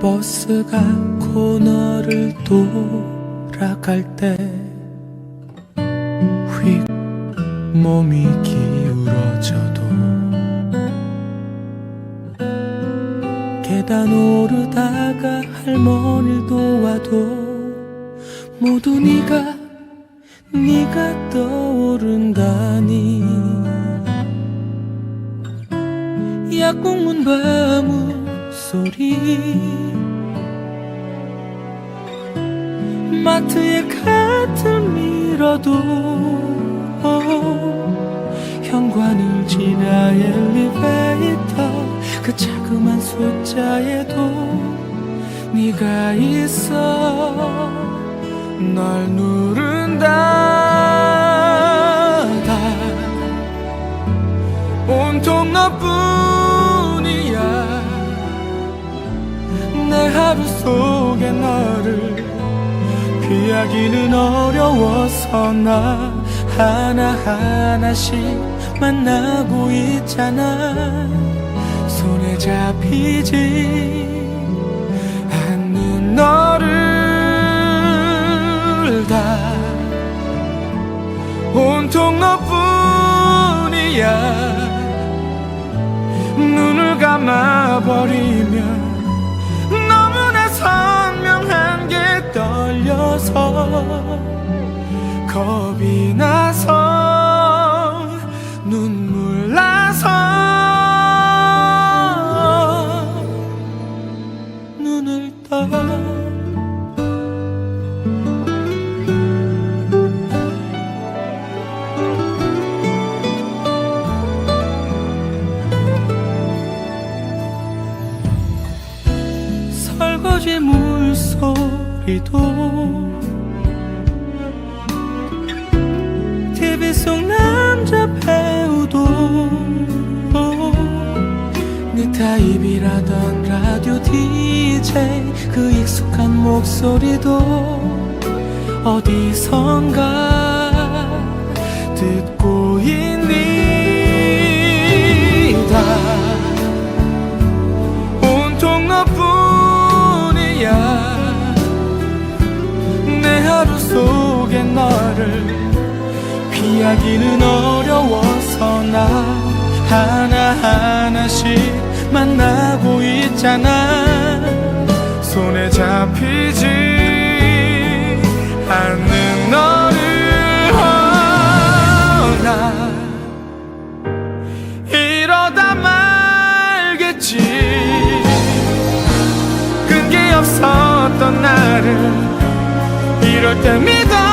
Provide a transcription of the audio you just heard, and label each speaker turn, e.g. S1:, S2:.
S1: 버스가 코너를 돌아갈 때 휙 몸이 기울어져도 계단 오르다가 할머니를 도와도 모두 네가 네가 떠오른다니. 약국문 방 울 소리. 마트에 카트를 밀어도 현관을 지나 엘리베이터 그 자그만 숫자에도 네가 있어. 널 누른다 다 하루 속에 너를 피하기는 어려워서 나 하나하나씩 만나고 있잖아. 손에 잡히지 않는 너를 다 온통 너뿐이야. 눈을 감아버리면 떨려서 겁이 나서 눈물 나서 눈을 떠. 설거지 물소리도 라디오 DJ 그 익숙한 목소리도 어디선가 듣고 있니 다. 온통 너뿐이야. 내 하루 속에 너를 피하기는 어려워서 나 하나하나씩 만나고 있잖아. 손에 잡히지 않는 너를 나 이러다 말겠지. 끈기 없었던 나를 이럴 때 믿어